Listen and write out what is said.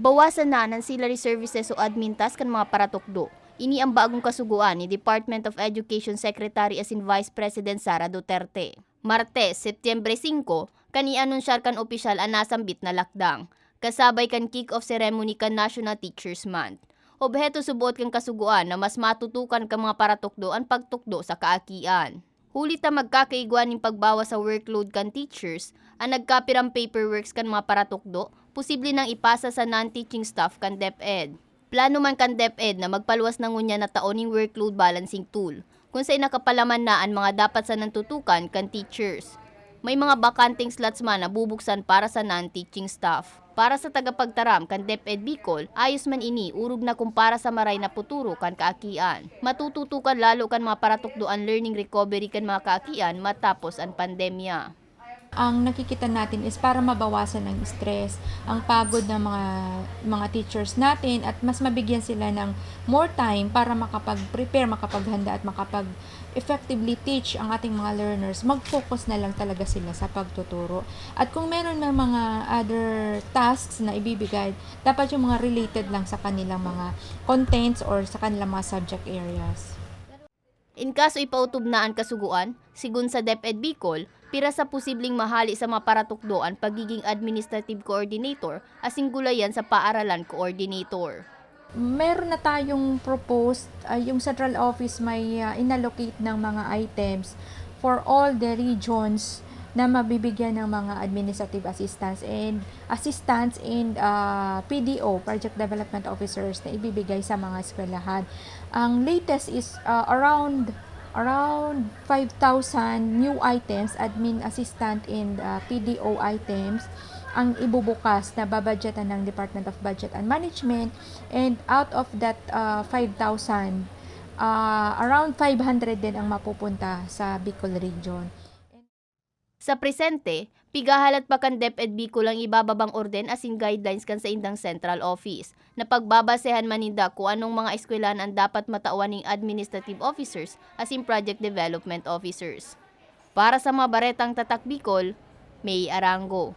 Bawasan na ng ancillary services o admin task kan mga paratukdo. Ini ang bagong kasuguan ni Department of Education Secretary as in Vice President Sara Duterte. Martes, Setyembre 5, kani anunsyar kan opisyal ang nasambit na lakdang. Kasabay kan kick-off ceremony kan National Teachers Month. Obheto subuot kan kasuguan na mas matutukan ka mga paratukdo ang pagtukdo sa kaakian. Huli ta magkakaigwan ng pagbawas sa workload kan teachers, ang nagkapirang paperworks kan mga paratukdo, posible nang ipasa sa non-teaching staff kan DepEd. Plano man kan DepEd na magpaluwas ng ngunya na taoning workload balancing tool, kung sa'y nakapalaman na ang mga dapat sa nantutukan kan teachers. May mga bakanting slots man na bubuksan para sa non-teaching staff. Para sa tagapagtaram kan DepEd Bicol, ayos man ini urog na kumpara sa maray na puturo kan kaakian. Matututukan lalo kan mga paratukdoan learning recovery kan mga kaakian matapos ang pandemya. Ang nakikita natin is para mabawasan ang stress, ang pagod ng mga mga teachers natin at mas mabigyan sila ng more time para makapag-prepare, makapaghanda at makapag effectively teach ang ating mga learners. Mag-focus na lang talaga sila sa pagtuturo. At kung meron ng mga other tasks na ibibigay, dapat yung mga related lang sa kanilang mga contents or sa kanilang mga subject areas. In kaso ipautob na ang kasuguan, sigun sa DepEd Bicol, pira sa posibleng mahali sa mga paratukdo ang pagiging administrative coordinator asing gulayan sa paaralan coordinator. meron na tayong proposed, uh, yung central office may uh, inallocate ng mga items for all the regions na mabibigyan ng mga administrative assistants and assistants and uh, PDO, Project Development Officers na ibibigay sa mga eskwelahan. Ang latest is uh, around around 5,000 new items, admin assistant and uh, PDO items ang ibubukas na babadgetan ng Department of Budget and Management and out of that uh, 5,000 uh, around 500 din ang mapupunta sa Bicol region. Sa presente, pigahalat pa kan DepEd Bicol ang ibababang orden asing guidelines kan sa indang central office na pagbabasehan maninda kung anong mga eskwelahan ang dapat matawan ng administrative officers asin project development officers. Para sa mga baretang tatak Bicol, May Arango.